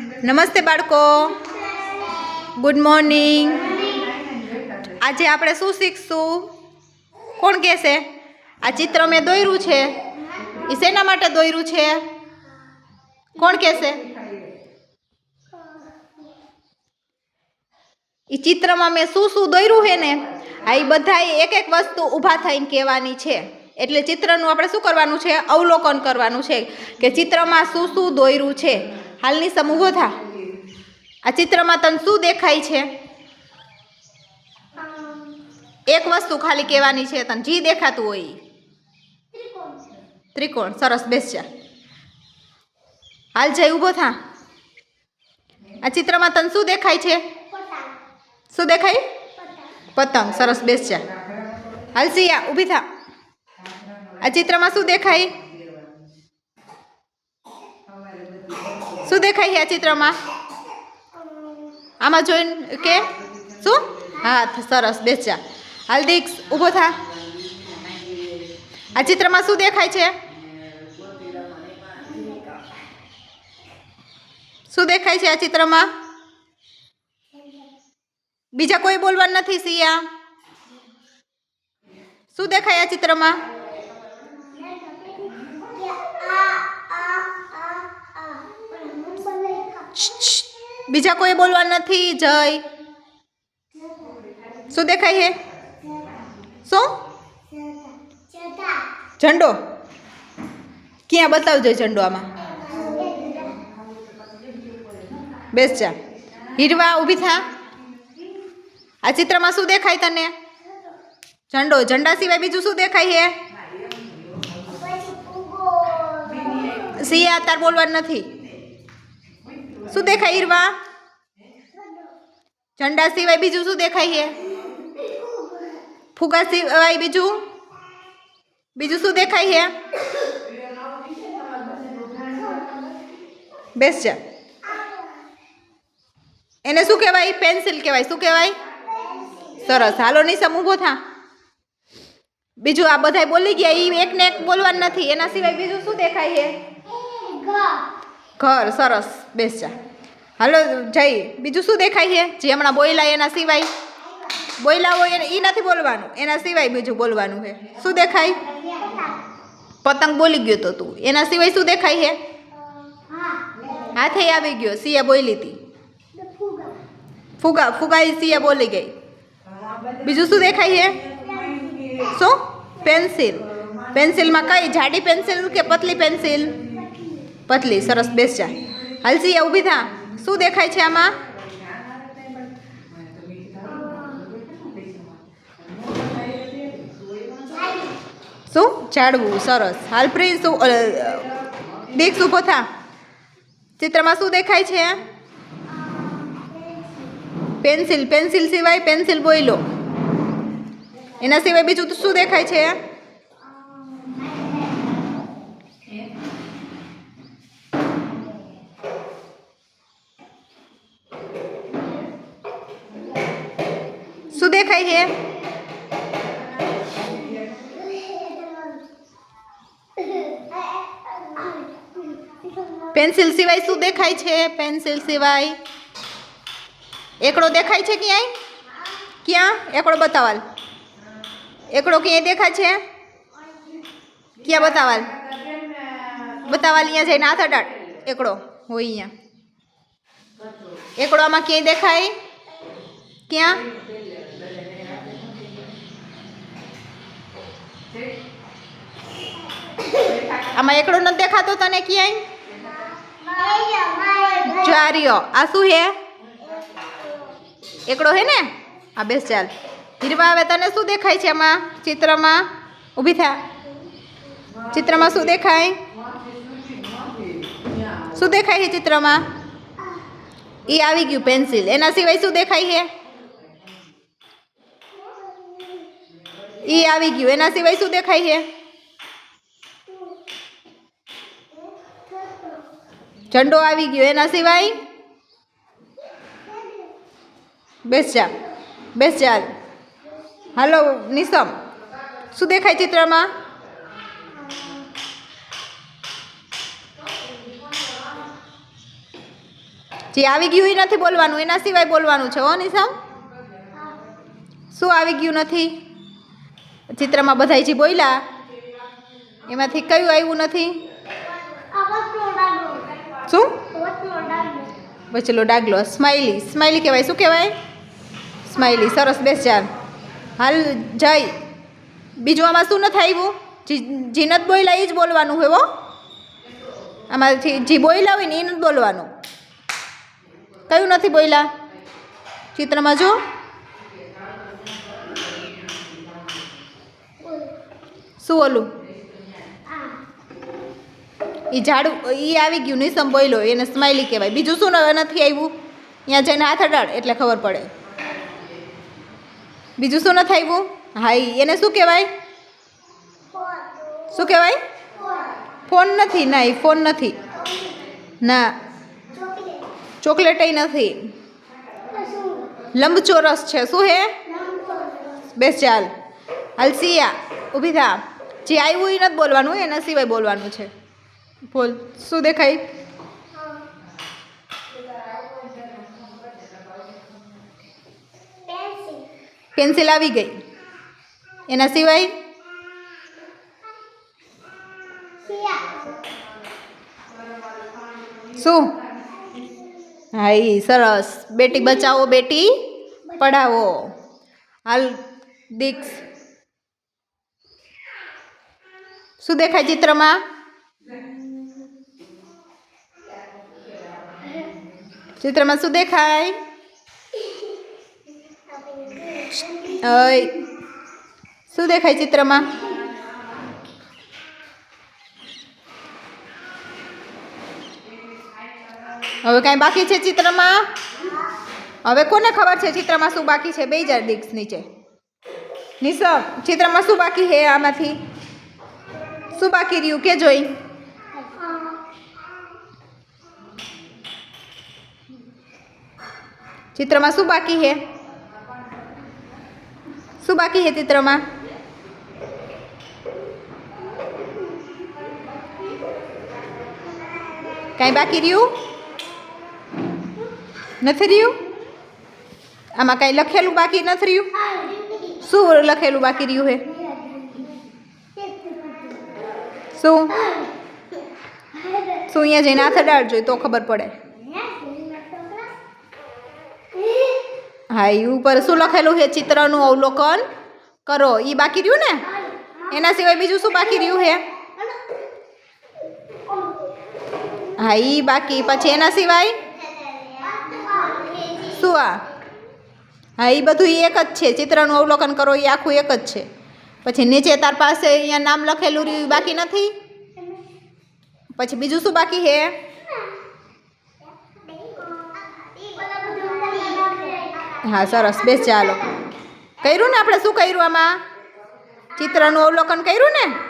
નમસ્તે બાળકો. Good morning આજે આપણે શું શીખશું? કોણ કહેશે? આ ચિત્ર મેં દોર્યું છે. એ શેના માટે દોર્યું છે? કોણ કહેશે? એ ચિત્રમાં મેં શું શું દોર્યું છે ને, આ એ બધા એક એક વસ્તુ ઊભા થઈને કહેવાની છે. એટલે ચિત્રનું આપણે શું કરવાનું છે? અવલોકન કરવાનું છે કે ચિત્રમાં શું શું દોર્યું છે. હાલની સમ ઊભો થા. આ ચિત્રમાં તને શું દેખાય છે? એક વસ્તુ ખાલી કહેવાની છે, તને જી દેખાતું હોય. ત્રિકોણ સરસ બેસ જા હાલ જઈ ઊભો થા. આ ચિત્રમાં તને શું દેખાય છે? શું દેખાય? પતંગ, સરસ બેસ જા હાલ સિયા, ઊભી થા. આ ચિત્રમાં શું દેખાય? શું દેખાય છે આ ચિત્રમાં? આમાં જોઈને કે? શું? હા, સરસ બેસ જા હાલ ઊભો થા. આ ચિત્રમાં શું દેખાય છે? શું દેખાય છે આ ચિત્રમાં? બીજા કોઈ બોલવાનું નથી સિયા. શું દેખાય આ ચિત્રમાં? બીજા કોઈ બોલવા નથી, જય. શું દેખાય છે શું? ઝંડો. ક્યાં બતાવજો ઝંડો આમાં? બેસ જા. હીરવા ઊભી થા. આ ચિત્રમાં શું દેખાય તને? ઝંડો. ઝંડા સિવાય બીજું શું દેખાય હે? સિયા તાર બોલવાનું નથી. શું દેખાય ઈરવા? ઝંડા સિવાય બીજું શું દેખાય છે? ફુગા સિવાય બીજું? બીજું શું દેખાય છે? બેસ જા. એને શું કહેવાય? પેન્સિલ કહેવાય. શું કહેવાય? સરસ. હાલો નિશમ ઊભો થા. બીજું આ બધાય બોલી ગયા એ એક ને એક બોલવાનું નથી. એના સિવાય બીજું શું દેખાય છે? ઘર સરસ બેસ જા હાલો જઈ, બીજું શું દેખાય છે? જે હમણાં બોયલા એના સિવાય. બોયલા હોય એ નથી બોલવાનું, એના સિવાય બીજું બોલવાનું છે. શું દેખાય? પતંગ બોલી ગયો તો તું. એના સિવાય શું દેખાય છે? હાથે આવી ગયો, સિયા બોલી હતી ફુગા ફુગા એ સિયા બોલી ગઈ. બીજું શું દેખાય છે? શું? પેન્સિલ. પેન્સિલમાં કઈ જાડી પેન્સિલ કે પતલી પેન્સિલ? પતલી, સરસ બેસ જાય હાલ સિયા ઊભી થા. શું દેખાય છે આમાં? શું? ઝાડવું સરસ. હાલ પ્રિન્સ દીક્ષ ઊભો થા. ચિત્રમાં શું દેખાય છે? પેન્સિલ પેન્સિલ સિવાય પેન્સિલ બોયલો. એના સિવાય બીજું શું દેખાય છે? શું દેખાય છે પેન્સિલ સિવાય શું દેખાય છે? પેન્સિલ સિવાય. એકડો દેખાય છે ક્યાંય? ક્યાં? એકડો બતાવાલ એકડો ક્યાંય દેખાય છે? ક્યાં બતાવાલ બતાવાલ અહીંયા જઈને હાથ અડાડ. એકડો. હોય અહીંયા. એકડો આમાં ક્યાંય દેખાય? ક્યાં? આમાં એકડો નથી દેખાતો તને ક્યાંય? જ્વારીઓ. આ શું હે? એકડો હે ને? આ બેસ ચાલ. હીરવા હવે તને શું દેખાય છે આમાં? ચિત્રમાં? ઊભી થા. ચિત્રમાં શું દેખાય? શું દેખાય છે ચિત્રમાં? એ આવી ગયું પેન્સિલ. એના સિવાય શું દેખાય છે? એ આવી ગયું. એના સિવાય શું દેખાય છે? ઝંડો આવી ગયો. એના સિવાય? બેસ જા. બેસ જા. હાલો નિસમ શું દેખાય ચિત્રમાં? જે આવી ગયું એ નથી બોલવાનું. એના સિવાય બોલવાનું છે, હો, નિશમ? શું આવી ગયું નથી? ચિત્રમાં બધાય જે બોલ્યા, એમાંથી કયું આવ્યું નથી શું બચેલો ડાગલો. સ્માઇલી. સ્માઇલી કહેવાય. શું કહેવાય? સ્માઇલી. સરસ. બેસ ચાલ. હાલ જય. બીજું આમાં શું નથી આવ્યું? જી બોયલા એ જ બોલવાનું હોય આમાંથી જે બોયલા હોય ને એ નથી બોલવાનું. કયું નથી બોલ્યા ચિત્રમાં જો. શું ઓલું? એ ઝાડુ એ આવી ગયું, નિસમ બોયલો, એને સ્માઇલી કહેવાય. બીજું શું નથી આવ્યું? ત્યાં જઈને હાથ અડાડ, એટલે ખબર પડે. બીજું શું નથી આવ્યું? હા એને શું કહેવાય? શું કહેવાય? ફોન નથી, ના એ ફોન નથી. ના. ચોકલેટય નથી. લંબચોરસ છે. શું હે? બેસ ચાલ. હલસિયા ઊભી થા. જે આવ્યું એ નથી બોલવાનું, એના સિવાય બોલવાનું છે. બોલ, શું દેખાય? પેન્સિલ આવી ગઈ. એના સિવાય? શું? હા એ સરસ. બેટી, બચાવો બેટી. પઢાવો. હાલ, દીક્ષ. શું દેખાય ચિત્રમાં? ચિત્રમાં શું દેખાય? શું દેખાય ચિત્રમાં? હવે કાંઈ બાકી છે ચિત્રમાં? હવે કોને ખબર છે ચિત્રમાં શું બાકી છે? બે હજાર દીક્ષ નીચે. નિસમ ચિત્રમાં શું બાકી છે આમાંથી? શું બાકી રહ્યું? કે જોઈ? ચિત્રમાં શું બાકી છે? શું બાકી છે ચિત્રમાં? કાંઈ બાકી રહ્યું? નથી રહ્યું? આમાં કાંઈ લખેલું બાકી નથી રહ્યું? શું લખેલું બાકી રહ્યું હે શું? શું અહીંયા જઈને હાથ અડાડજો તો ખબર પડે. હા એ ઉપર શું લખેલું છે? ચિત્રનું અવલોકન કરો. એ બાકી રહ્યું ને? એના સિવાય બીજું શું બાકી રહ્યું છે? હા એ બાકી. પછી એના સિવાય? શું આ? હા એ બધું એક જ છે. ચિત્રનું અવલોકન કરો એ આખું એક જ છે. પછી નીચે તાર પાસે અહીંયા નામ લખેલું રહ્યું બાકી નથી? પછી બીજું શું બાકી છે? હા સરસ. બેસ ચાલો. કર્યું ને આપણે? શું કર્યું આમાં? ચિત્રનું અવલોકન કર્યું ને?